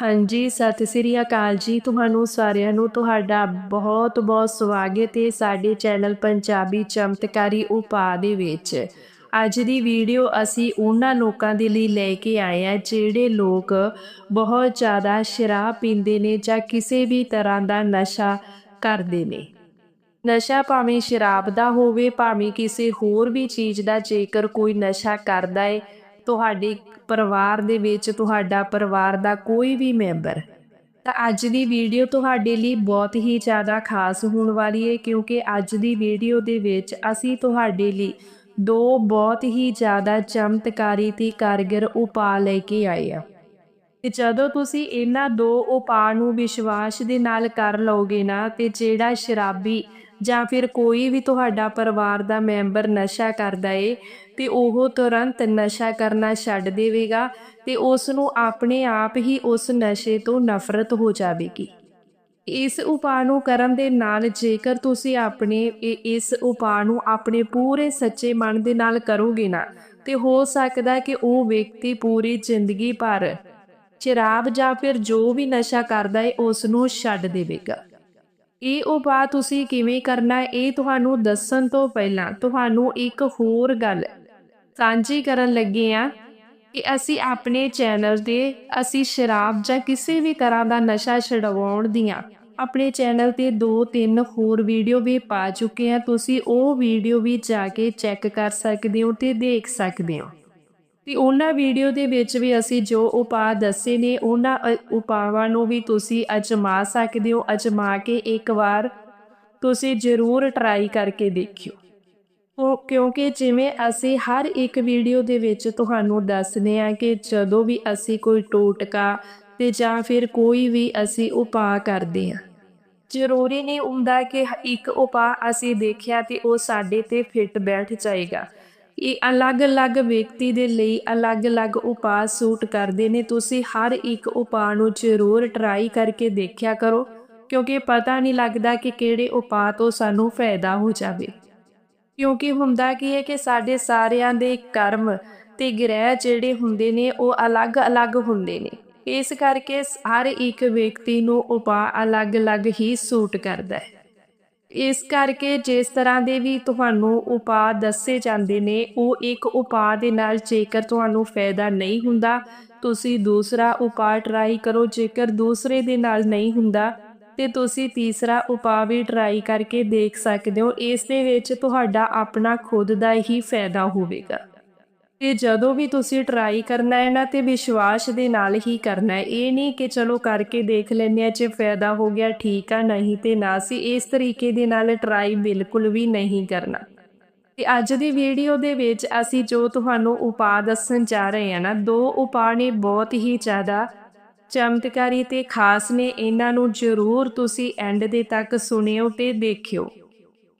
ਹਾਂਜੀ, ਸਤਿ ਸ੍ਰੀ ਅਕਾਲ ਜੀ। ਤੁਹਾਨੂੰ ਸਾਰਿਆਂ ਨੂੰ ਤੁਹਾਡਾ ਬਹੁਤ-ਬਹੁਤ ਸਵਾਗਤ ਹੈ ਸਾਡੇ ਚੈਨਲ ਪੰਜਾਬੀ ਚਮਤਕਾਰੀ ਉਪਾਅ ਦੇ ਵਿੱਚ। ਅੱਜ ਦੀ ਵੀਡੀਓ ਅਸੀਂ ਉਹਨਾਂ ਲੋਕਾਂ ਦੇ ਲਈ ਲੈ ਕੇ ਆਏ ਆ ਜਿਹੜੇ ਲੋਕ ਬਹੁਤ ਜ਼ਿਆਦਾ ਸ਼ਰਾਬ ਪੀਂਦੇ ਨੇ ਜਾਂ ਕਿਸੇ ਵੀ ਤਰ੍ਹਾਂ ਦਾ ਨਸ਼ਾ ਕਰਦੇ ਨੇ। ਨਸ਼ਾ ਭਾਵੇਂ ਸ਼ਰਾਬ ਦਾ ਹੋਵੇ, ਭਾਵੇਂ ਕਿਸੇ ਹੋਰ ਵੀ ਚੀਜ਼ ਦਾ ਜੇਕਰ ਕੋਈ ਨਸ਼ਾ ਕਰਦਾ ਏ ਤੁਹਾਡੇ ਪਰਿਵਾਰ ਦੇ ਵਿੱਚ, ਤੁਹਾਡਾ ਪਰਿਵਾਰ ਦਾ ਕੋਈ ਵੀ ਮੈਂਬਰ। ਤਾਂ ਅੱਜ ਦੀ ਵੀਡੀਓ ਤੁਹਾਡੇ ਲਈ ਬਹੁਤ ਹੀ ਜ਼ਿਆਦਾ ਖਾਸ ਹੋਣ ਵਾਲੀ ਹੈ ਕਿਉਂਕਿ ਅੱਜ ਦੀ ਵੀਡੀਓ ਦੇ ਵਿੱਚ ਅਸੀਂ ਤੁਹਾਡੇ ਲਈ ਦੋ ਬਹੁਤ ਹੀ ਜ਼ਿਆਦਾ ਚਮਤਕਾਰੀ ਤੇ ਕਾਰਗਰ ਉਪਾਅ ਲੈ ਕੇ ਆਏ ਆ। ਤੇ ਜਦੋਂ ਤੁਸੀਂ ਇਹਨਾਂ ਦੋ ਉਪਾਅ ਨੂੰ ਵਿਸ਼ਵਾਸ ਦੇ ਨਾਲ ਕਰ ਲਓਗੇ ਨਾ, ਤੇ ਜਿਹੜਾ ਸ਼ਰਾਬੀ ਜਾਂ ਫਿਰ ਕੋਈ ਵੀ ਤੁਹਾਡਾ ਪਰਿਵਾਰ ਦਾ ਮੈਂਬਰ ਨਸ਼ਾ ਕਰਦਾ ਏ, ਤੇ ਉਹ ਤੁਰੰਤ ਨਸ਼ਾ ਕਰਨਾ ਛੱਡ ਦੇਵੇਗਾ ਤੇ ਉਸ ਨੂੰ ਆਪਣੇ ਆਪ ਹੀ ਉਸ ਨਸ਼ੇ ਤੋਂ ਨਫ਼ਰਤ ਹੋ ਜਾਵੇਗੀ। ਇਸ ਉਪਾਅ ਨੂੰ ਕਰਨ ਦੇ ਨਾਲ ਜੇਕਰ ਤੁਸੀਂ ਆਪਣੇ ਇਸ ਉਪਾਅ ਨੂੰ ਆਪਣੇ ਪੂਰੇ ਸੱਚੇ ਮਨ ਦੇ ਨਾਲ ਕਰੋਗੇ ਨਾ, ਤੇ ਹੋ ਸਕਦਾ ਕਿ ਉਹ ਵਿਅਕਤੀ ਪੂਰੀ ਜ਼ਿੰਦਗੀ ਭਰ ਸ਼ਰਾਬ ਜਾਂ ਫਿਰ ਜੋ ਵੀ ਨਸ਼ਾ ਕਰਦਾ ਹੈ ਉਸ ਨੂੰ ਛੱਡ ਦੇਵੇਗਾ। ਇਹ ਉਪਾਅ ਤੁਸੀਂ ਕਿਵੇਂ ਕਰਨਾ ਹੈ, ਇਹ ਤੁਹਾਨੂੰ ਦੱਸਣ ਤੋਂ ਪਹਿਲਾਂ ਤੁਹਾਨੂੰ ਇੱਕ ਹੋਰ ਗੱਲ ਸਾਂਝੀ ਕਰਨ ਲੱਗੇ ਆ ਕਿ ਅਸੀਂ ਆਪਣੇ ਚੈਨਲ ਤੇ ਅਸੀਂ ਸ਼ਰਾਬ ਜਾਂ ਕਿਸੇ ਵੀ ਤਰ੍ਹਾਂ ਦਾ ਨਸ਼ਾ ਛਡਵਾਉਣ ਦੀਆਂ ਆਪਣੇ ਚੈਨਲ ਤੇ ਦੋ ਤਿੰਨ ਹੋਰ ਵੀਡੀਓ ਵੀ ਪਾ ਚੁੱਕੇ ਆ। ਤੁਸੀਂ ਉਹ ਵੀਡੀਓ ਵੀ ਜਾ ਕੇ ਚੈੱਕ ਕਰ ਸਕਦੇ ਹੋ ਤੇ ਦੇਖ ਸਕਦੇ ਹੋ। ਤੇ ਉਹਨਾਂ ਵੀਡੀਓ ਦੇ ਵਿੱਚ ਵੀ ਅਸੀਂ ਜੋ ਉਪਾਅ ਦੱਸੇ ਨੇ ਉਹਨਾਂ ਅ, ਉਪਾਵਾਂ ਨੂੰ ਵੀ ਤੁਸੀਂ ਅਜਮਾ ਸਕਦੇ ਹੋ। ਅਜਮਾ ਕੇ ਇੱਕ ਵਾਰ ਤੁਸੀਂ ਜ਼ਰੂਰ ਟਰਾਈ ਕਰਕੇ ਦੇਖਿਓ। ਉਹ ਕਿਉਂਕਿ ਜਿਵੇਂ ਅਸੀਂ ਹਰ ਇੱਕ ਵੀਡੀਓ ਦੇ ਵਿੱਚ ਤੁਹਾਨੂੰ ਦੱਸਦੇ ਹਾਂ ਕਿ ਜਦੋਂ ਵੀ ਅਸੀਂ ਕੋਈ ਟੋਟਕਾ ਤੇ ਜਾਂ ਫਿਰ ਕੋਈ ਵੀ ਅਸੀਂ ਉਪਾਅ ਕਰਦੇ ਹਾਂ। ਜ਼ਰੂਰੀ ਨਹੀਂ ਹੁੰਦਾ ਕਿ ਇੱਕ ਉਪਾਅ ਅਸੀਂ ਦੇਖਿਆ ਤੇ ਉਹ ਸਾਡੇ ਤੇ ਫਿੱਟ ਬੈਠ ਜਾਏਗਾ। ਇਹ ਅਲੱਗ-ਅਲੱਗ ਵਿਅਕਤੀ ਦੇ ਲਈ ਅਲੱਗ-ਅਲੱਗ ਉਪਾਅ ਸੂਟ ਕਰਦੇ ਨੇ। ਤੁਸੀਂ ਹਰ ਇੱਕ ਉਪਾਅ ਨੂੰ ਜ਼ਰੂਰ ਟਰਾਈ ਕਰਕੇ ਦੇਖਿਆ ਕਰੋ, ਕਿਉਂਕਿ ਪਤਾ ਨਹੀਂ ਲੱਗਦਾ ਕਿ ਕਿਹੜੇ ਉਪਾਅ ਤੋਂ ਸਾਨੂੰ ਫਾਇਦਾ ਹੋ ਜਾਵੇ। ਕਿਉਂਕਿ ਹੁੰਦਾ ਕੀ ਹੈ ਕਿ ਸਾਡੇ ਸਾਰਿਆਂ ਦੇ ਕਰਮ ਤੇ ਗ੍ਰਹਿ ਜਿਹੜੇ ਹੁੰਦੇ ਨੇ, ਉਹ ਅਲੱਗ-ਅਲੱਗ ਹੁੰਦੇ ਨੇ। ਇਸ ਕਰਕੇ ਹਰ ਇੱਕ ਵਿਅਕਤੀ ਨੂੰ ਉਪਾਅ ਅਲੱਗ-ਅਲੱਗ ਹੀ ਸੂਟ ਕਰਦਾ ਹੈ। ਇਸ ਕਰਕੇ ਜਿਸ ਤਰ੍ਹਾਂ ਦੇ ਵੀ ਤੁਹਾਨੂੰ ਉਪਾਅ ਦੱਸੇ ਜਾਂਦੇ ਨੇ, ਉਹ ਇੱਕ ਉਪਾਅ ਦੇ ਨਾਲ ਜੇਕਰ ਤੁਹਾਨੂੰ ਫਾਇਦਾ ਨਹੀਂ ਹੁੰਦਾ, ਤੁਸੀਂ ਦੂਸਰਾ ਉਪਾਅ ਟਰਾਈ ਕਰੋ। ਜੇਕਰ ਦੂਸਰੇ ਦੇ ਨਾਲ ਨਹੀਂ ਹੁੰਦਾ, ਤੇ ਤੁਸੀਂ ਤੀਸਰਾ ਉਪਾਅ ਵੀ ਟਰਾਈ ਕਰਕੇ ਦੇਖ ਸਕਦੇ ਹੋ। ਇਸ ਦੇ ਵਿੱਚ ਤੁਹਾਡਾ ਆਪਣਾ ਖੁਦ ਦਾ ਹੀ ਫਾਇਦਾ ਹੋਵੇਗਾ। ਤੇ ਜਦੋਂ ਵੀ ਤੁਸੀਂ ਟਰਾਈ ਕਰਨਾ ਹੈ ਨਾ ਤੇ ਵਿਸ਼ਵਾਸ ਦੇ ਨਾਲ ਹੀ ਕਰਨਾ ਹੈ। ਇਹ ਨਹੀਂ ਕਿ ਚਲੋ ਕਰਕੇ ਦੇਖ ਲੈਂਦੇ ਆ ਜੇ ਫਾਇਦਾ ਹੋ ਗਿਆ, ਠੀਕ ਆ, ਨਹੀਂ ਤੇ ਨਾ ਸੀ। ਇਸ ਤਰੀਕੇ ਦੇ ਨਾਲ ਟਰਾਈ ਬਿਲਕੁਲ ਵੀ ਨਹੀਂ ਕਰਨਾ। ਤੇ ਅੱਜ ਦੀ ਵੀਡੀਓ ਦੇ ਵਿੱਚ ਅਸੀਂ ਜੋ ਤੁਹਾਨੂੰ ਉਪਾਅ ਦੱਸਣ ਜਾ ਰਹੇ ਹਾਂ ਨਾ, ਦੋ ਉਪਾਅ ਨੇ ਬਹੁਤ ਹੀ ਜ਼ਿਆਦਾ ਚਮਤਕਾਰੀ ਤੇ ਖਾਸ ਨੇ। ਇਹਨਾਂ ਨੂੰ ਜ਼ਰੂਰ ਤੁਸੀਂ ਐਂਡ ਦੇ ਤੱਕ ਸੁਣਿਓ ਤੇ ਦੇਖਿਓ।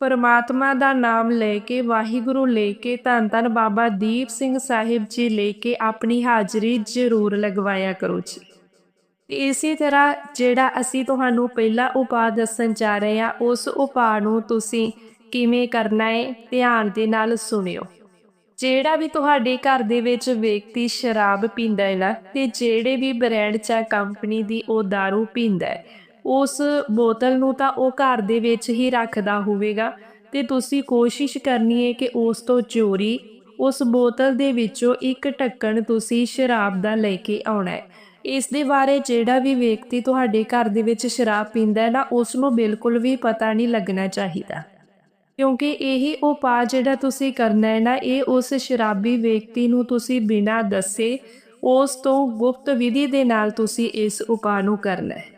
ਪਰਮਾਤਮਾ ਦਾ ਨਾਮ ਲੈ ਕੇ, ਵਾਹਿਗੁਰੂ ਲੈ ਕੇ, ਧੰਨ ਧੰਨ ਬਾਬਾ ਦੀਪ ਸਿੰਘ ਸਾਹਿਬ ਜੀ ਲੈ ਕੇ ਆਪਣੀ ਹਾਜ਼ਰੀ ਜ਼ਰੂਰ ਲਗਵਾਇਆ ਕਰੋ ਜੀ। ਤੇ ਇਸੇ ਤਰ੍ਹਾਂ ਜਿਹੜਾ ਅਸੀਂ ਤੁਹਾਨੂੰ ਪਹਿਲਾ ਉਪਾਅ ਦੱਸਣ ਜਾ ਰਹੇ ਹਾਂ, ਉਸ ਉਪਾਅ ਨੂੰ ਤੁਸੀਂ ਕਿਵੇਂ ਕਰਨਾ ਹੈ, ਧਿਆਨ ਦੇ ਨਾਲ ਸੁਣਿਓ। ਜਿਹੜਾ ਵੀ ਤੁਹਾਡੇ ਘਰ ਦੇ ਵਿੱਚ ਵਿਅਕਤੀ ਸ਼ਰਾਬ ਪੀਂਦਾ ਹੈ ਨਾ, ਤੇ ਜਿਹੜੇ ਵੀ ਬ੍ਰਾਂਡ ਜਾਂ ਕੰਪਨੀ ਦੀ ਉਹ दारू ਪੀਂਦਾ ਹੈ ਉਸ ਬੋਤਲ ਨੂੰ ਤਾਂ ਉਹ ਘਰ ਦੇ ਵਿੱਚ ਹੀ ਰੱਖਦਾ ਹੋਵੇਗਾ। ਤੇ ਤੁਸੀਂ ਕੋਸ਼ਿਸ਼ ਕਰਨੀ ਹੈ ਕਿ ਉਸ ਤੋਂ ਚੋਰੀ, ਉਸ ਬੋਤਲ ਦੇ ਵਿੱਚੋਂ ਇੱਕ ਢੱਕਣ ਤੁਸੀਂ ਸ਼ਰਾਬ ਦਾ ਲੈ ਕੇ ਆਉਣਾ ਹੈ ਇਸ ਦੇ ਬਾਰੇ ਜਿਹੜਾ ਵੀ ਵਿਅਕਤੀ ਤੁਹਾਡੇ ਘਰ ਦੇ ਵਿੱਚ ਸ਼ਰਾਬ ਪੀਂਦਾ ਹੈ ਨਾ, ਉਸ ਨੂੰ ਬਿਲਕੁਲ ਵੀ ਪਤਾ ਨਹੀਂ ਲੱਗਣਾ ਚਾਹੀਦਾ। ਕਿਉਂਕਿ ਇਹ ਉਪਾਅ ਜਿਹੜਾ ਤੁਸੀਂ ਕਰਨਾ ਹੈ ਨਾ, ਇਹ ਉਸ ਸ਼ਰਾਬੀ ਵਿਅਕਤੀ ਨੂੰ ਤੁਸੀਂ ਬਿਨਾਂ ਦੱਸੇ ਉਸ ਤੋਂ ਗੁਪਤ ਵਿਧੀ ਦੇ ਨਾਲ ਤੁਸੀਂ ਇਸ ਉਪਾਅ ਨੂੰ ਕਰਨਾ ਹੈ।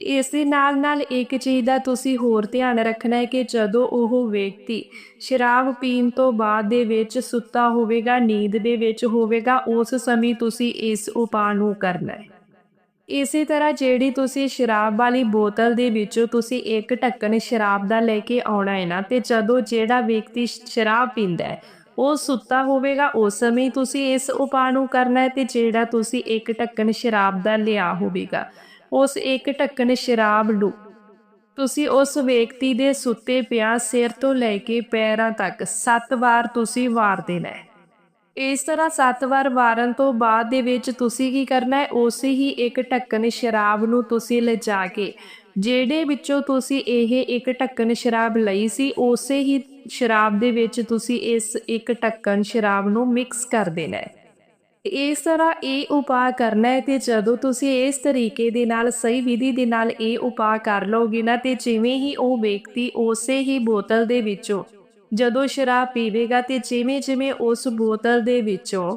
ਇਸ ਦੇ ਨਾਲ ਨਾਲ ਇੱਕ ਚੀਜ਼ ਦਾ ਤੁਸੀਂ ਹੋਰ ਧਿਆਨ ਰੱਖਣਾ ਹੈ ਕਿ ਜਦੋਂ ਉਹ ਵਿਅਕਤੀ ਸ਼ਰਾਬ ਪੀਣ ਤੋਂ ਬਾਅਦ ਦੇ ਵਿੱਚ ਸੁੱਤਾ ਹੋਵੇਗਾ, ਨੀਂਦ ਦੇ ਵਿੱਚ ਹੋਵੇਗਾ, ਉਸ ਸਮੇਂ ਤੁਸੀਂ ਇਸ ਉਪਾਅ ਨੂੰ ਕਰਨਾ ਹੈ। ਇਸੇ ਤਰ੍ਹਾਂ ਜਿਹੜੀ ਤੁਸੀਂ ਸ਼ਰਾਬ ਵਾਲੀ ਬੋਤਲ ਦੇ ਵਿੱਚੋਂ ਤੁਸੀਂ ਇੱਕ ਢੱਕਣ ਸ਼ਰਾਬ ਦਾ ਲੈ ਕੇ ਆਉਣਾ ਹੈ ਨਾ, ਤੇ ਜਦੋਂ ਜਿਹੜਾ ਵਿਅਕਤੀ ਸ਼ਰਾਬ ਪੀਂਦਾ ਹੈ, ਉਹ ਸੁੱਤਾ ਹੋਵੇਗਾ, ਉਸ ਸਮੇਂ ਤੁਸੀਂ ਇਸ ਉਪਾਅ ਨੂੰ ਕਰਨਾ ਹੈ, ਤੇ ਜਿਹੜਾ ਤੁਸੀਂ ਇੱਕ ਢੱਕਣ ਸ਼ਰਾਬ ਦਾ ਲਿਆ ਹੋਵੇਗਾ ਉਸ ਇੱਕ ਢੱਕਣ ਸ਼ਰਾਬ ਨੂੰ ਤੁਸੀਂ ਉਸ ਵਿਅਕਤੀ ਦੇ ਸੁੱਤੇ ਪਿਆ ਸਿਰ ਤੋਂ ਲੈ ਕੇ ਪੈਰਾਂ ਤੱਕ 7 ਵਾਰ ਤੁਸੀਂ ਵਾਰ ਦੇਣਾ ਹੈ। ਇਸ ਤਰ੍ਹਾਂ 7 ਵਾਰ ਵਾਰਨ ਤੋਂ ਬਾਅਦ ਦੇ ਵਿੱਚ ਤੁਸੀਂ ਕੀ ਕਰਨਾ ਹੈ? ਉਸੇ ਹੀ ਇੱਕ ਢੱਕਣ ਸ਼ਰਾਬ ਨੂੰ ਤੁਸੀਂ ਲਿਜਾ ਕੇ, ਜਿਹੜੇ ਵਿੱਚੋਂ ਤੁਸੀਂ ਇਹ ਇੱਕ ਢੱਕਣ ਸ਼ਰਾਬ ਲਈ ਸੀ, ਉਸੇ ਹੀ ਸ਼ਰਾਬ ਦੇ ਵਿੱਚ ਤੁਸੀਂ ਇਸ ਇੱਕ ਢੱਕਣ ਸ਼ਰਾਬ ਨੂੰ ਮਿਕਸ ਕਰ ਦੇਣਾ ਹੈ। ਇਸ ਤਰ੍ਹਾਂ ਇਹ ਉਪਾਅ ਕਰਨਾ ਹੈ ਤੇ ਜਦੋਂ ਤੁਸੀਂ ਇਸ ਤਰੀਕੇ ਦੇ ਨਾਲ, ਸਹੀ ਵਿਧੀ ਦੇ ਨਾਲ ਇਹ ਉਪਾਅ ਕਰ ਲਓਗੇ ਨਾ, ਤੇ ਜਿਵੇਂ ਹੀ ਉਹ ਵਿਅਕਤੀ ਉਸੇ ਹੀ ਬੋਤਲ ਦੇ ਵਿੱਚੋਂ, ਜਦੋਂ ਸ਼ਰਾਬ ਪੀਵੇਗਾ ਤੇ ਜਿਵੇਂ ਜਿਵੇਂ ਉਸ ਬੋਤਲ ਦੇ ਵਿੱਚੋਂ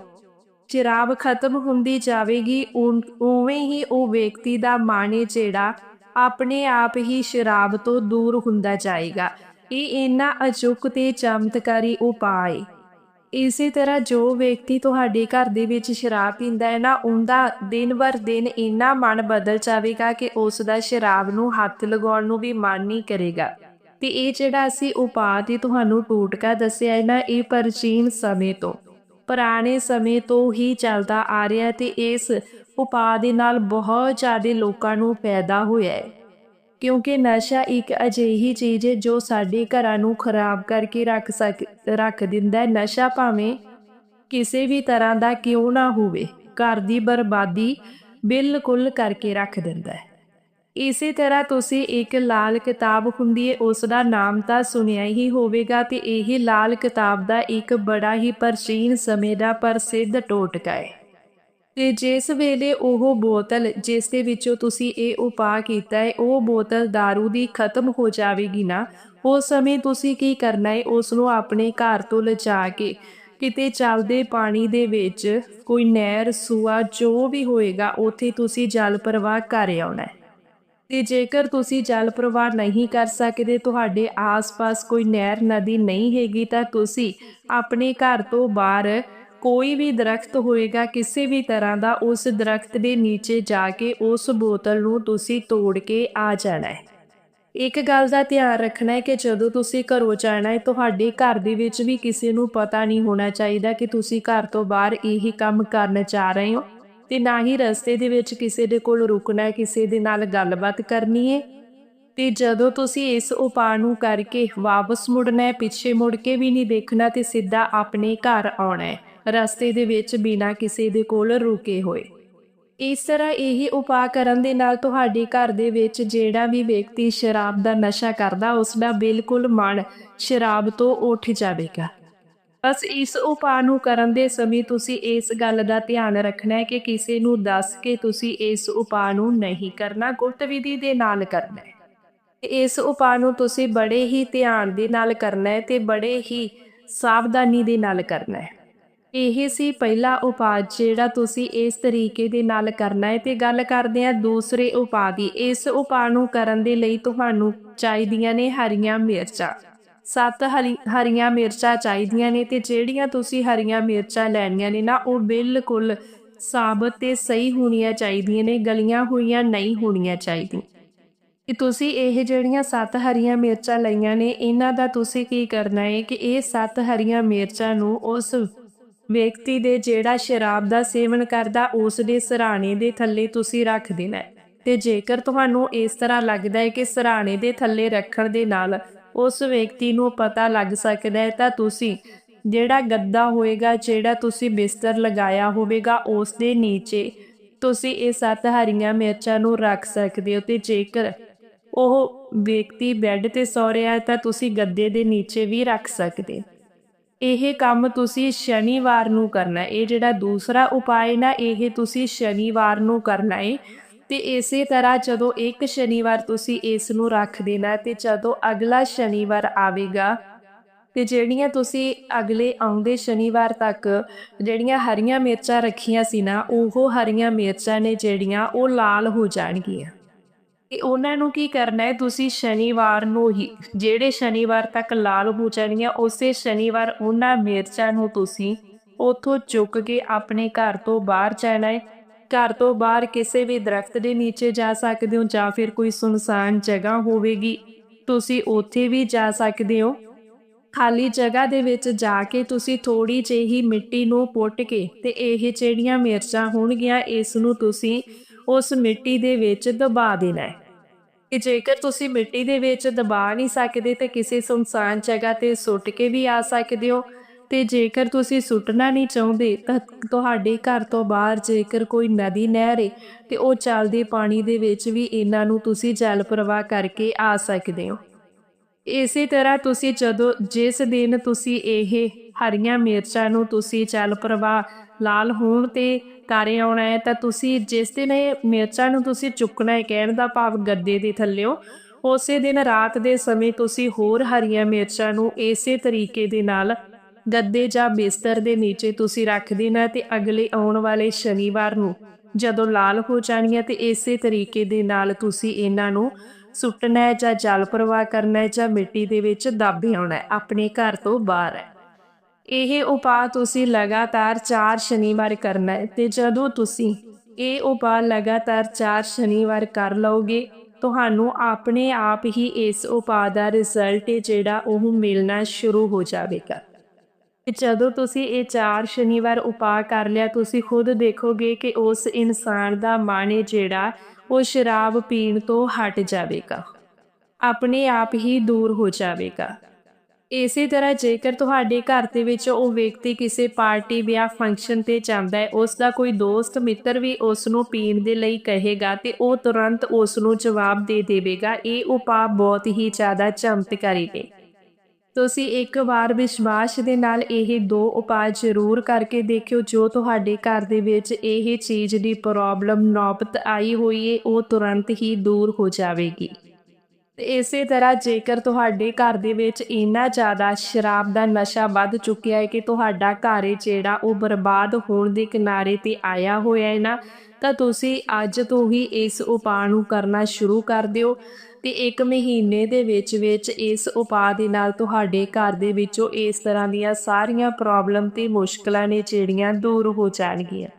ਸ਼ਰਾਬ ਖਤਮ ਹੁੰਦੀ ਜਾਵੇਗੀ ਉਵੇਂ ਹੀ ਉਹ ਵਿਅਕਤੀ ਦਾ ਮਨ ਹੈ ਜਿਹੜਾ ਆਪਣੇ ਆਪ ਹੀ ਸ਼ਰਾਬ ਤੋਂ ਦੂਰ ਹੁੰਦਾ ਜਾਏਗਾ। ਇਹ ਇੰਨਾ ਅਚੁੱਕ ਤੇ ਚਮਤਕਾਰੀ ਉਪਾਅ ਹੈ ਇਸੇ ਤਰ੍ਹਾਂ ਜੋ ਵਿਅਕਤੀ ਤੁਹਾਡੇ ਘਰ ਦੇ ਵਿੱਚ ਸ਼ਰਾਬ ਪੀਂਦਾ ਹੈ ਨਾ, ਉਹਦਾ ਦਿਨ ਬਰ ਦਿਨ ਇੰਨਾ ਮਨ ਬਦਲ ਜਾਵੇਗਾ ਕਿ ਉਸ ਦਾ ਸ਼ਰਾਬ ਨੂੰ ਹੱਥ ਲਗਾਉਣ ਨੂੰ ਵੀ ਮਨ ਨਹੀਂ ਕਰੇਗਾ। ਤੇ ਇਹ ਜਿਹੜਾ ਅਸੀਂ ਉਪਾਅ ਦੀ ਤੁਹਾਨੂੰ ਟੂਟਕਾ ਦੱਸਿਆ ਹੈ ਨਾ, ਇਹ ਪ੍ਰਾਚੀਨ ਸਮੇਂ ਤੋਂ, ਪੁਰਾਣੇ ਸਮੇਂ ਤੋਂ ਹੀ ਚੱਲਦਾ ਆ ਰਿਹਾ ਤੇ ਇਸ ਉਪਾਅ ਦੇ ਨਾਲ ਬਹੁਤ ਜ਼ਿਆਦਾ ਲੋਕਾਂ ਨੂੰ ਫਾਇਦਾ ਹੋਇਆ ਹੈ। ਕਿਉਂਕਿ ਨਸ਼ਾ ਇੱਕ ਅਜਿਹੀ ਚੀਜ਼ ਹੈ ਜੋ ਸਾਡੇ ਘਰਾਂ ਨੂੰ ਖਰਾਬ ਕਰਕੇ ਰੱਖ ਸਕ, ਰੱਖ ਦਿੰਦਾ ਹੈ। ਨਸ਼ਾ ਭਾਵੇਂ ਕਿਸੇ ਵੀ ਤਰ੍ਹਾਂ ਦਾ ਕਿਉਂ ਨਾ ਹੋਵੇ, ਘਰ ਦੀ ਬਰਬਾਦੀ ਬਿਲਕੁਲ ਕਰਕੇ ਰੱਖ ਦਿੰਦਾ ਹੈ। ਇਸੇ ਤਰ੍ਹਾਂ ਤੁਸੀਂ ਇੱਕ ਲਾਲ ਕਿਤਾਬ ਹੁੰਦੀ ਹੈ, ਉਸ ਦਾ ਨਾਮ ਤਾਂ ਸੁਣਿਆ ਹੀ ਹੋਵੇਗਾ ਤੇ ਇਹ ਲਾਲ ਕਿਤਾਬ ਦਾ ਇੱਕ ਬੜਾ ਹੀ ਪ੍ਰਾਚੀਨ ਸਮੇਂ ਦਾ ਪ੍ਰਸਿੱਧ ਟੋਟਕਾ ਹੈ। ਤੇ ਜਿਸ ਵੇਲੇ ਉਹ ਬੋਤਲ ਜਿਸ ਦੇ ਵਿੱਚੋਂ ਤੁਸੀਂ ਇਹ ਉਪਾਅ ਕੀਤਾ ਹੈ, ਉਹ ਬੋਤਲ दारू ਦੀ ਖਤਮ ਹੋ ਜਾਵੇਗੀ ਨਾ? ਉਸ ਸਮੇਂ ਤੁਸੀਂ ਕੀ ਕਰਨਾ ਹੈ? ਉਸ ਨੂੰ ਆਪਣੇ ਘਰ ਤੋਂ ਲਿਜਾ ਕੇ ਕਿਤੇ ਚੱਲਦੇ ਪਾਣੀ ਦੇ ਵਿੱਚ ਕੋਈ ਨਹਿਰ, ਸੂਆ, ਜੋ ਵੀ ਹੋਏਗਾ, ਉੱਥੇ ਤੁਸੀਂ ਜਲ ਪ੍ਰਵਾਹ ਕਰ ਆਉਣਾ ਹੈ। ਤੇ ਜੇਕਰ ਤੁਸੀਂ ਜਲ ਪ੍ਰਵਾਹ ਨਹੀਂ ਕਰ ਸਕਦੇ, ਤੁਹਾਡੇ ਆਸ-ਪਾਸ ਕੋਈ ਨਹਿਰ, ਨਦੀ ਨਹੀਂ ਹੈਗੀ, ਤਾਂ ਤੁਸੀਂ ਆਪਣੇ ਘਰ ਤੋਂ ਬਾਹਰ ਕੋਈ ਵੀ ਦਰਖਤ ਹੋਏਗਾ, ਕਿਸੇ ਵੀ ਤਰ੍ਹਾਂ ਦਾ ਉਸ ਦਰਖਤ ਦੇ ਨੀਚੇ ਜਾ ਕੇ ਉਸ ਬੋਤਲ ਨੂੰ ਤੁਸੀਂ ਤੋੜ ਕੇ ਆ ਜਾਣਾ ਹੈ। ਇੱਕ ਗੱਲ ਦਾ ਧਿਆਨ ਰੱਖਣਾ ਹੈ ਕਿ ਜਦੋਂ ਤੁਸੀਂ ਘਰੋਂ ਜਾਣਾ ਹੈ, ਤੁਹਾਡੇ ਘਰ ਦੇ ਵਿੱਚ ਵੀ ਕਿਸੇ ਨੂੰ ਪਤਾ ਨਹੀਂ ਹੋਣਾ ਚਾਹੀਦਾ ਕਿ ਤੁਸੀਂ ਘਰ ਤੋਂ ਬਾਹਰ ਇਹੀ ਕੰਮ ਕਰਨ ਜਾ ਰਹੇ ਹੋ ਤੇ ਨਾ ਹੀ ਰਸਤੇ ਦੇ ਵਿੱਚ ਕਿਸੇ ਦੇ ਕੋਲ ਰੁਕਣਾ ਹੈ, ਕਿਸੇ ਦੇ ਨਾਲ ਗੱਲਬਾਤ ਕਰਨੀ ਹੈ। ਤੇ ਜਦੋਂ ਤੁਸੀਂ ਇਸ ਉਪਾਅ ਨੂੰ ਕਰਕੇ ਵਾਪਸ ਮੁੜਨਾ ਹੈ, ਪਿੱਛੇ ਮੁੜ ਕੇ ਵੀ ਨਹੀਂ ਦੇਖਣਾ ਤੇ ਸਿੱਧਾ ਆਪਣੇ ਘਰ ਆਉਣਾ ਹੈ। ਰਸਤੇ ਦੇ ਵਿੱਚ ਬਿਨਾਂ ਕਿਸੇ ਦੇ ਕੋਲ ਰੁਕੇ ਹੋਏ। ਇਸ ਤਰ੍ਹਾਂ ਇਹ ਉਪਾਅ ਕਰਨ ਦੇ ਨਾਲ ਤੁਹਾਡੇ ਘਰ ਦੇ ਵਿੱਚ ਜਿਹੜਾ ਵੀ ਵਿਅਕਤੀ ਸ਼ਰਾਬ ਦਾ ਨਸ਼ਾ ਕਰਦਾ, ਉਸ ਦਾ ਬਿਲਕੁਲ ਮਨ ਸ਼ਰਾਬ ਤੋਂ ਉੱਠ ਜਾਵੇਗਾ। ਬਸ ਇਸ ਉਪਾਅ ਨੂੰ ਕਰਨ ਦੇ ਸਮੇਂ ਤੁਸੀਂ ਇਸ ਗੱਲ ਦਾ ਧਿਆਨ ਰੱਖਣਾ ਹੈ ਕਿ ਕਿਸੇ ਨੂੰ ਦੱਸ ਕੇ ਤੁਸੀਂ ਇਸ ਉਪਾਅ ਨੂੰ ਨਹੀਂ ਕਰਨਾ, ਗੁਪਤ ਵਿਧੀ ਦੇ ਨਾਲ ਕਰਨਾ ਹੈ। ਇਸ ਉਪਾਅ ਨੂੰ ਤੁਸੀਂ ਬੜੇ ਹੀ ਧਿਆਨ ਦੇ ਨਾਲ ਕਰਨਾ ਹੈ ਤੇ ਬੜੇ ਹੀ ਸਾਵਧਾਨੀ ਦੇ ਨਾਲ ਕਰਨਾ ਹੈ। ਇਹ ਸੀ ਪਹਿਲਾ ਉਪਾਅ ਜਿਹੜਾ ਤੁਸੀਂ ਇਸ ਤਰੀਕੇ ਦੇ ਨਾਲ ਕਰਨਾ ਹੈ ਤੇ ਗੱਲ ਕਰਦੇ ਹਾਂ ਦੂਸਰੇ ਉਪਾਅ ਦੀ। ਇਸ ਉਪਾਅ ਨੂੰ ਕਰਨ ਦੇ ਲਈ ਤੁਹਾਨੂੰ ਚਾਹੀਦੀਆਂ ਨੇ ਹਰੀਆਂ ਮਿਰਚਾਂ। ਸੱਤ ਹਰੀ, ਹਰੀਆਂ ਮਿਰਚਾਂ ਚਾਹੀਦੀਆਂ ਨੇ ਤੇ ਜਿਹੜੀਆਂ ਤੁਸੀਂ ਹਰੀਆਂ ਮਿਰਚਾਂ ਲੈਣੀਆਂ ਨੇ ਨਾ ਉਹ ਬਿਲਕੁਲ ਸਾਬਤ ਤੇ ਸਹੀ ਹੋਣੀਆਂ ਚਾਹੀਦੀਆਂ ਨੇ, ਗਲੀਆਂ ਹੋਈਆਂ ਨਹੀਂ ਹੋਣੀਆਂ ਚਾਹੀਦੀਆਂ। ਕਿ ਤੁਸੀਂ ਇਹ ਜਿਹੜੀਆਂ ਸੱਤ ਹਰੀਆਂ ਮਿਰਚਾਂ ਲਈਆਂ ਨੇ, ਇਹਨਾਂ ਦਾ ਤੁਸੀਂ ਕੀ ਕਰਨਾ ਹੈ ਕਿ ਇਹ ਸੱਤ ਹਰੀਆਂ ਮਿਰਚਾਂ ਨੂੰ ਉਸ ਵਿਅਕਤੀ ਦੇ ਜਿਹੜਾ ਸ਼ਰਾਬ ਦਾ ਸੇਵਨ ਕਰਦਾ ਉਸ ਦੇ ਸਰਾਣੇ ਦੇ ਥੱਲੇ ਤੁਸੀਂ ਰੱਖ ਦੇਣਾ ਤੇ ਜੇਕਰ ਤੁਹਾਨੂੰ ਇਸ ਤਰ੍ਹਾਂ ਲੱਗਦਾ ਹੈ ਕਿ ਸਰਾਣੇ ਦੇ ਥੱਲੇ ਰੱਖਣ ਦੇ ਨਾਲ ਉਸ ਵਿਅਕਤੀ ਨੂੰ ਪਤਾ ਲੱਗ ਸਕਦਾ ਹੈ, ਤਾਂ ਤੁਸੀਂ ਜਿਹੜਾ ਗੱਦਾ ਹੋਏਗਾ, ਜਿਹੜਾ ਤੁਸੀਂ ਬਿਸਤਰ ਲਗਾਇਆ ਹੋਵੇਗਾ ਉਸ ਦੇ ਨੀਚੇ ਤੁਸੀਂ ਇਹ ਸੱਤ ਹਰੀਆਂ ਮਿਰਚਾਂ ਨੂੰ ਰੱਖ ਸਕਦੇ ਹੋ। ਤੇ ਜੇਕਰ ਉਹ ਵਿਅਕਤੀ ਬੈੱਡ ਤੇ ਸੌ ਰਿਹਾ ਹੈ, ਤਾਂ ਤੁਸੀਂ ਗੱਦੇ ਦੇ ਨੀਚੇ ਵੀ ਰੱਖ ਸਕਦੇ ਹੋ। ਇਹ ਕੰਮ ਤੁਸੀਂ ਸ਼ਨੀਵਾਰ ਨੂੰ ਕਰਨਾ ਹੈ। ਇਹ ਜਿਹੜਾ ਦੂਸਰਾ ਉਪਾਅ ਨਾ, ਇਹ ਤੁਸੀਂ ਸ਼ਨੀਵਾਰ ਨੂੰ ਕਰਨਾ ਹੈ। ਤੇ ਇਸੇ ਤਰ੍ਹਾਂ ਜਦੋਂ ਇੱਕ ਸ਼ਨੀਵਾਰ ਤੁਸੀਂ ਇਸ ਨੂੰ ਰੱਖ ਦੇਣਾ ਤੇ ਜਦੋਂ ਅਗਲਾ ਸ਼ਨੀਵਾਰ ਆਵੇਗਾ, ਤੇ ਜਿਹੜੀਆਂ ਤੁਸੀਂ ਅਗਲੇ ਆਉਂਦੇ ਸ਼ਨੀਵਾਰ ਤੱਕ ਜਿਹੜੀਆਂ ਹਰੀਆਂ ਮਿਰਚਾਂ ਰੱਖੀਆਂ ਸੀ ਨਾ, ਉਹ ਹਰੀਆਂ ਮਿਰਚਾਂ ਨੇ ਜਿਹੜੀਆਂ ਉਹ ਲਾਲ ਹੋ ਜਾਣਗੀਆਂ। ਤੇ ਉਹਨਾਂ ਨੂੰ ਕੀ ਕਰਨਾ ਹੈ? ਤੁਸੀਂ ਸ਼ਨੀਵਾਰ ਨੂੰ ਹੀ, ਜਿਹੜੇ ਸ਼ਨੀਵਾਰ ਤੱਕ ਲਾਲ ਹੋ ਜਾਣੀਆਂ ਉਸੇ ਸ਼ਨੀਵਾਰ ਉਹਨਾਂ ਮਿਰਚਾਂ ਨੂੰ ਤੁਸੀਂ ਉਥੋਂ ਚੁੱਕ ਕੇ ਆਪਣੇ ਘਰ ਤੋਂ ਬਾਹਰ ਜਾਣਾ ਹੈ। ਘਰ ਤੋਂ ਬਾਹਰ ਕਿਸੇ ਵੀ ਦਰਖਤ ਦੇ ਨੀਚੇ ਜਾ ਸਕਦੇ ਹੋ ਜਾਂ ਫਿਰ ਕੋਈ ਸੁਨਸਾਨ ਜਗ੍ਹਾ ਹੋਵੇਗੀ, ਤੁਸੀਂ ਉੱਥੇ ਵੀ ਜਾ ਸਕਦੇ ਹੋ। ਖਾਲੀ ਜਗ੍ਹਾ ਦੇ ਵਿੱਚ ਜਾ ਕੇ ਤੁਸੀਂ ਥੋੜੀ ਜਿਹੀ ਮਿੱਟੀ ਨੂੰ ਪੁੱਟ ਕੇ ਤੇ ਇਹ ਜਿਹੜੀਆਂ ਮਿਰਚਾਂ ਹੋਣਗੀਆਂ, ਇਸ ਨੂੰ ਤੁਸੀਂ ਉਸ ਮਿੱਟੀ ਦੇ ਵਿੱਚ ਦਬਾ ਦੇਣਾ ਹੈ। ਕਿ ਜੇਕਰ ਤੁਸੀਂ ਮਿੱਟੀ ਦੇ ਵਿੱਚ ਦਬਾ ਨਹੀਂ ਸਕਦੇ ਤੇ ਕਿਸੇ ਸੁਨਸਾਨ ਜਗ੍ਹਾ ਤੇ ਸੁੱਟ ਕੇ ਵੀ ਆ ਸਕਦੇ ਹੋ ਤੇ ਜੇਕਰ ਤੁਸੀਂ ਸੁੱਟਣਾ ਨਹੀਂ ਚਾਹੁੰਦੇ ਤਾਂ ਤੁਹਾਡੇ ਘਰ ਤੋਂ ਬਾਹਰ ਜੇਕਰ ਕੋਈ ਨਦੀ ਨਹਿਰ ਹੈ ਤੇ ਉਹ ਚੱਲਦੇ ਪਾਣੀ ਦੇ ਵਿੱਚ ਵੀ ਇਹਨਾਂ ਨੂੰ ਤੁਸੀਂ ਜਲ ਪ੍ਰਵਾਹ ਕਰਕੇ ਆ ਸਕਦੇ ਹੋ। ਇਸੇ ਤਰ੍ਹਾਂ ਤੁਸੀਂ ਜਦੋਂ ਜਿਸ ਦਿਨ ਤੁਸੀਂ ਇਹ ਹਰੀਆਂ ਮਿਰਚਾਂ ਨੂੰ ਤੁਸੀਂ ਜਲ ਪ੍ਰਵਾਹ ਲਾਲ ਹੋਣ ਤੇ ਕਰ ਆਉਣਾ ਹੈ, ਤਾਂ ਤੁਸੀਂ ਜਿਸ ਦਿਨ ਇਹ ਮਿਰਚਾਂ ਨੂੰ ਤੁਸੀਂ ਚੁੱਕਣਾ ਹੈ, ਕਹਿਣ ਦਾ ਭਾਵ ਗੱਦੇ ਦੇ ਥੱਲਿਓ, ਉਸੇ ਦਿਨ ਰਾਤ ਦੇ ਸਮੇਂ ਤੁਸੀਂ ਹੋਰ ਹਰੀਆਂ ਮਿਰਚਾਂ ਨੂੰ ਇਸੇ ਤਰੀਕੇ ਦੇ ਨਾਲ ਗੱਦੇ ਜਾਂ ਬਿਸਤਰ ਦੇ ਨੀਚੇ ਤੁਸੀਂ ਰੱਖ ਦੇਣਾ ਤੇ ਅਗਲੇ ਆਉਣ ਵਾਲੇ ਸ਼ਨੀਵਾਰ ਨੂੰ ਜਦੋਂ ਲਾਲ ਹੋ ਜਾਣੀਆਂ ਤੇ ਇਸੇ ਤਰੀਕੇ ਦੇ ਨਾਲ ਤੁਸੀਂ ਇਹਨਾਂ ਨੂੰ ਸੁੱਟਣਾ ਹੈ ਜਾਂ ਜਲ ਪ੍ਰਵਾਹ ਕਰਨਾ ਹੈ ਜਾਂ ਮਿੱਟੀ ਦੇ ਵਿੱਚ ਦੱਬ ਆਉਣਾ ਹੈ, ਆਪਣੇ ਘਰ ਤੋਂ ਬਾਹਰ ਹੈ। ਇਹ ਉਪਾਅ ਤੁਸੀਂ ਲਗਾਤਾਰ 4 ਸ਼ਨੀਵਾਰ ਕਰਨਾ ਹੈ ਤੇ ਜਦੋਂ ਤੁਸੀਂ ਇਹ ਉਪਾਅ ਲਗਾਤਾਰ 4 ਸ਼ਨੀਵਾਰ ਕਰ ਲਓਗੇ, ਤੁਹਾਨੂੰ ਆਪਣੇ ਆਪ ਹੀ ਇਸ ਉਪਾਅ ਦਾ ਰਿਜ਼ਲਟ ਜਿਹੜਾ ਉਹ ਮਿਲਣਾ ਸ਼ੁਰੂ ਹੋ ਜਾਵੇਗਾ। ਤੇ ਜਦੋਂ ਤੁਸੀਂ ਇਹ ਚਾਰ ਸ਼ਨੀਵਾਰ ਉਪਾਅ ਕਰ ਲਿਆ, ਤੁਸੀਂ ਖੁਦ ਦੇਖੋਗੇ ਕਿ ਉਸ ਇਨਸਾਨ ਦਾ ਮਨ ਹੈ ਜਿਹੜਾ ਉਹ ਸ਼ਰਾਬ ਪੀਣ ਤੋਂ ਹਟ ਜਾਵੇਗਾ। ਆਪਣੇ ਆਪ ਹੀ ਦੂਰ ਹੋ ਜਾਵੇਗਾ। ਇਸੇ ਤਰ੍ਹਾਂ ਜੇਕਰ ਤੁਹਾਡੇ ਘਰ ਦੇ ਵਿੱਚ ਉਹ ਵਿਅਕਤੀ ਕਿਸੇ ਪਾਰਟੀ ਵਿਆਹ ਫੰਕਸ਼ਨ ਤੇ ਜਾਂਦਾ ਹੈ, ਉਸ ਦਾ ਕੋਈ ਦੋਸਤ, ਮਿੱਤਰ ਵੀ ਉਸ ਨੂੰ ਪੀਣ ਦੇ ਲਈ ਕਹੇਗਾ ਤੇ ਉਹ ਤੁਰੰਤ ਉਸ ਨੂੰ ਜਵਾਬ ਦੇ ਦੇਵੇਗਾ, ਇਹ ਉਪਾਅ ਬਹੁਤ ਹੀ ਜ਼ਿਆਦਾ ਚਮਤਕਾਰੀ ਨੇ। ਤੁਸੀਂ ਇੱਕ ਵਾਰ ਵਿਸ਼ਵਾਸ ਦੇ ਨਾਲ ਇਹ ਦੋ ਉਪਾਅ ਜ਼ਰੂਰ ਕਰਕੇ ਦੇਖਿਓ, ਜੋ ਤੁਹਾਡੇ ਘਰ ਦੇ ਵਿੱਚ ਇਹ ਚੀਜ਼ ਦੀ ਪ੍ਰੋਬਲਮ ਨੌਬਤ ਆਈ ਹੋਈ ਹੈ ਉਹ ਤੁਰੰਤ ਹੀ ਦੂਰ ਹੋ ਜਾਵੇਗੀ। ਤੇ ਇਸੇ ਤਰ੍ਹਾਂ ਜੇਕਰ ਤੁਹਾਡੇ ਘਰ ਦੇ ਵਿੱਚ ਇੰਨਾ ਜ਼ਿਆਦਾ ਸ਼ਰਾਬ ਦਾ ਨਸ਼ਾ ਵੱਧ ਚੁੱਕਿਆ ਹੈ ਕਿ ਤੁਹਾਡਾ ਘਰ ਏ ਜਿਹੜਾ ਉਹ ਬਰਬਾਦ ਹੋਣ ਦੇ ਕਿਨਾਰੇ ਤੇ ਆਇਆ ਹੋਇਆ ਹੈ ਨਾ, ਤਾਂ ਤੁਸੀਂ ਅੱਜ ਤੋਂ ਹੀ ਇਸ ਉਪਾਅ ਨੂੰ ਕਰਨਾ ਸ਼ੁਰੂ ਕਰ ਦਿਓ ਤੇ ਇੱਕ ਮਹੀਨੇ ਦੇ ਵਿੱਚ ਵਿੱਚ ਇਸ ਉਪਾਅ ਦੇ ਨਾਲ ਤੁਹਾਡੇ ਘਰ ਦੇ ਵਿੱਚੋਂ ਇਸ ਤਰ੍ਹਾਂ ਦੀਆਂ ਸਾਰੀਆਂ ਪ੍ਰੋਬਲਮ ਤੇ ਮੁਸ਼ਕਲਾਂ ਨੇ ਜਿਹੜੀਆਂ ਦੂਰ ਹੋ ਜਾਣਗੀਆਂ।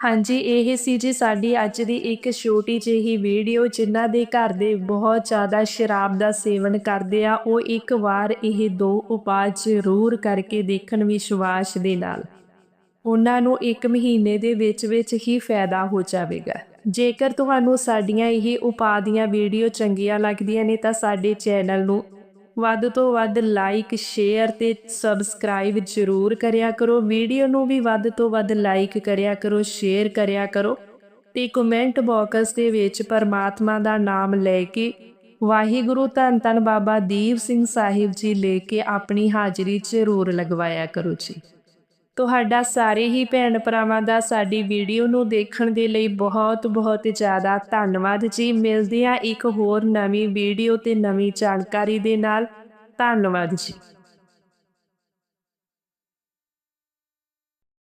ਹਾਂਜੀ, ਇਹ ਸੀ ਜੀ ਸਾਡੀ ਅੱਜ ਦੀ ਇੱਕ ਛੋਟੀ ਜਿਹੀ ਵੀਡੀਓ, ਜਿਨ੍ਹਾਂ ਦੇ ਘਰ ਦੇ ਬਹੁਤ ਜ਼ਿਆਦਾ ਸ਼ਰਾਬ ਦਾ ਸੇਵਨ ਕਰਦੇ ਆ। ਉਹ ਇੱਕ ਵਾਰ ਇਹ ਦੋ ਉਪਾਅ ਜ਼ਰੂਰ ਕਰਕੇ ਦੇਖਣ ਵਿਸ਼ਵਾਸ ਦੇ ਨਾਲ। ਉਹਨਾਂ ਨੂੰ ਇੱਕ ਮਹੀਨੇ ਦੇ ਵਿੱਚ ਵਿੱਚ ਹੀ ਫਾਇਦਾ ਹੋ ਜਾਵੇਗਾ। ਜੇਕਰ ਤੁਹਾਨੂੰ ਸਾਡੀਆਂ ਇਹ ਉਪਾਅ ਦੀਆਂ ਵੀਡੀਓ ਚੰਗੀਆਂ ਲੱਗਦੀਆਂ ਨੇ, ਤਾਂ ਸਾਡੇ ਚੈਨਲ ਨੂੰ ਵੱਧ ਤੋਂ ਵੱਧ ਲਾਈਕ ਸ਼ੇਅਰ ਤੇ ਸਬਸਕ੍ਰਾਈਬ ਜ਼ਰੂਰ ਕਰਿਆ ਕਰੋ। ਵੀਡੀਓ ਨੂੰ ਵੀ ਵੱਧ ਤੋਂ ਵੱਧ ਲਾਈਕ ਕਰਿਆ ਕਰੋ ਸ਼ੇਅਰ ਕਰਿਆ ਕਰੋ ਤੇ ਕਮੈਂਟ ਬਾਕਸ ਦੇ ਵਿੱਚ ਪਰਮਾਤਮਾ ਦਾ ਨਾਮ ਲੈ ਕੇ ਵਾਹਿਗੁਰੂ ਧੰਨ ਧੰਨ ਬਾਬਾ ਦੀਪ ਸਿੰਘ ਸਾਹਿਬ ਜੀ ਲੈ ਕੇ ਆਪਣੀ ਹਾਜ਼ਰੀ ਜ਼ਰੂਰ ਲਗਵਾਇਆ ਕਰੋ ਜੀ। ਤੁਹਾਡਾ ਸਾਰੇ ਹੀ ਭੈਣ ਭਰਾਵਾਂ ਦਾ ਸਾਡੀ ਵੀਡੀਓ ਨੂੰ ਦੇਖਣ ਦੇ ਲਈ ਬਹੁਤ ਬਹੁਤ ਜ਼ਿਆਦਾ ਧੰਨਵਾਦ ਜੀ। ਮਿਲਦੇ ਆ ਇੱਕ ਹੋਰ ਨਵੀਂ ਵੀਡੀਓ ਤੇ ਨਵੀਂ ਜਾਣਕਾਰੀ ਦੇ ਨਾਲ। ਧੰਨਵਾਦ ਜੀ।